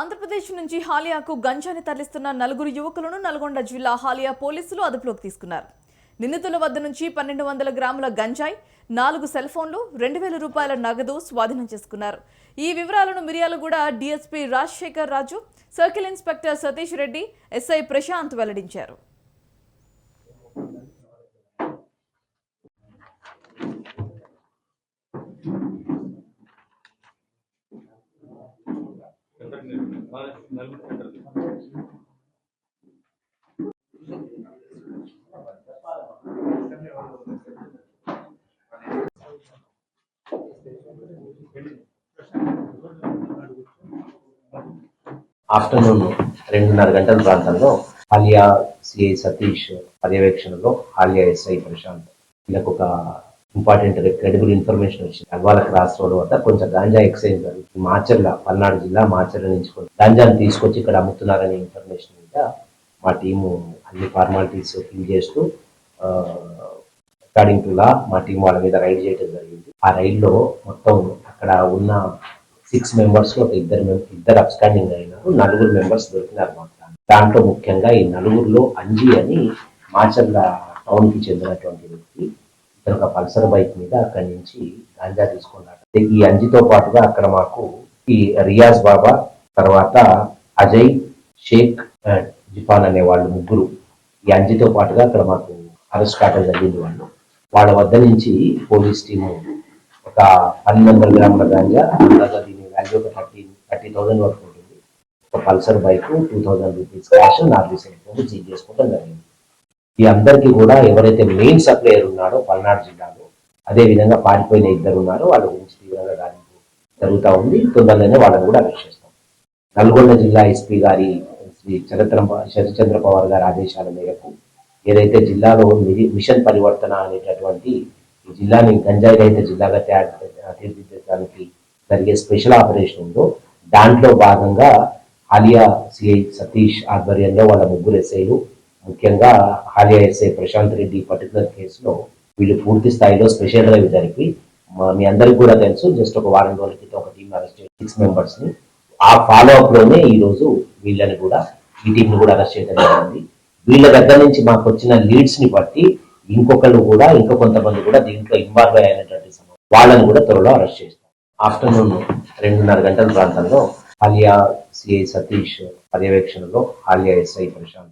ఆంధ్రప్రదేశ్ నుంచి హాలియాకు గంజాని తరలిస్తున్న నలుగురు యువకులను నల్గొండ జిల్లా హాలియా పోలీసులు అదుపులోకి తీసుకున్నారు. నిందితుల వద్ద నుంచి పన్నెండు వందల గ్రాముల గంజాయి నాలుగు సెల్ ఫోన్లు రెండు వేల రూపాయల నగదు స్వాధీనం చేసుకున్నారు. ఈ వివరాలను Miryalaguda DSP Rajasekhar Raju circle inspector Satish Reddy SI Prashanth వెల్లడించారు. ఆఫ్టర్నూన్ రెండున్నర గంటల ప్రాంతంలో హాలియా సిఐ సతీష్ పర్యవేక్షణలో హాలియా ఎస్ఐ ప్రశాంత్ వీళ్ళకు ఒక ఇంపార్టెంట్ క్రెడిబుల్ ఇన్ఫర్మేషన్ వచ్చింది. అల్వాల క్రాస్ రోడ్ వద్ద కొంచెం గాంజా ఎక్సైజ్ జరుగుతుంది. మాచర్ల పల్నాడు జిల్లా మాచర్ల నుంచి గాంజాను తీసుకొచ్చి ఇక్కడ అమ్ముతున్నారనే ఇన్ఫర్మేషన్ మీద మా టీము అన్ని ఫార్మాలిటీస్ ఫిల్ చేస్తూ అకార్డింగ్ టు లా మా టీం వాళ్ళ మీద రైడ్ చేయడం జరిగింది. ఆ రైడ్లో మొత్తం అక్కడ ఉన్న సిక్స్ మెంబర్స్లో ఒక ఇద్దరు ఇద్దరు అబ్స్టాండింగ్ అయినారు నలుగురు మెంబర్స్ దొరికినారు మాకు దాంట్లో ముఖ్యంగా ఈ నలుగురిలో అంజీ అని మాచర్ల టౌన్కి చెందినటువంటి వ్యక్తి ఇతను ఒక పల్సర్ బైక్ మీద అక్కడి నుంచి గాంజా తీసుకున్నాడు. ఈ అంజితో పాటుగా అక్కడ మాకు ఈ రియాజ్ బాబా తర్వాత అజయ్ షేక్ జిఫాన్ అనే వాళ్ళు ముగ్గురు ఈ అంజితో పాటుగా అక్కడ మాకు అరెస్ట్ కావడం జరిగింది వాళ్ళు. వాళ్ళ వద్ద నుంచి పోలీస్ టీము ఒక పన్నెండు వందల గ్రాముల గాంజా అందాక దీని వాల్యూ ఒక థర్టీ థర్టీ థౌసండ్ వరకు ఉంటుంది. ఒక Pulsar bike two thousand rupees cash నాలుగు సెల్ సీజ్ చేసుకోవడం జరిగింది. ఈ అందరికీ కూడా ఎవరైతే మెయిన్ సప్లయర్ ఉన్నాడో పల్నాడు జిల్లాలో అదే విధంగా పారిపోయిన ఇద్దరు ఉన్నారో. వాళ్ళ గురించి తీవ్రంగా గాలింపు జరుగుతూ ఉంది. తొందరలోనే వాళ్ళని కూడా అరెస్ట్ నల్గొండ జిల్లా ఎస్పీ గారి శ్రీ చరిత్ర శరచంద్ర పవార్ గారి ఆదేశాల మేరకు ఏదైతే జిల్లాలో మిషన్ పరివర్తన అనేటటువంటి ఈ జిల్లాని గంజాయి రహిత జిల్లాగా తయారు తీర్చిదిద్దడానికి జరిగే స్పెషల్ ఆపరేషన్ ఉందో దాంట్లో భాగంగా ఆలియా సిఐ సతీష్ ఆధ్వర్యంలో వాళ్ళ ముగ్గురు ఎస్ఐలు ముఖ్యంగా హాలియా ఎస్ఐ ప్రశాంత్ రెడ్డి పర్టికులర్ కేసులో వీళ్ళు పూర్తి స్థాయిలో స్పెషల్ డ్రైవ్ జరిపి మీ అందరికి కూడా తెలుసు జస్ట్ ఒక వారం రోజుల క్రితం ఒక టీం అరెస్ట్ చేసి సిక్స్ మెంబర్స్ని. ఆ ఫాలో అప్లోనే ఈ రోజు వీళ్ళని కూడా ఈ టీం ని కూడా అరెస్ట్ చేయడం జరిగింది. వీళ్ళ దగ్గర నుంచి మాకు వచ్చిన లీడ్స్ని బట్టి ఇంకొకళ్ళు కూడా ఇంకా కొంతమంది కూడా దీంట్లో ఇన్వాల్వ్ అయినటువంటి వాళ్ళని కూడా త్వరలో అరెస్ట్ చేస్తాం. ఆఫ్టర్నూన్ రెండున్నర గంటల ప్రాంతంలో హాలియా సిఐ సతీష్ పర్యవేక్షణలో హాలియా ఎస్ఐ ప్రశాంత్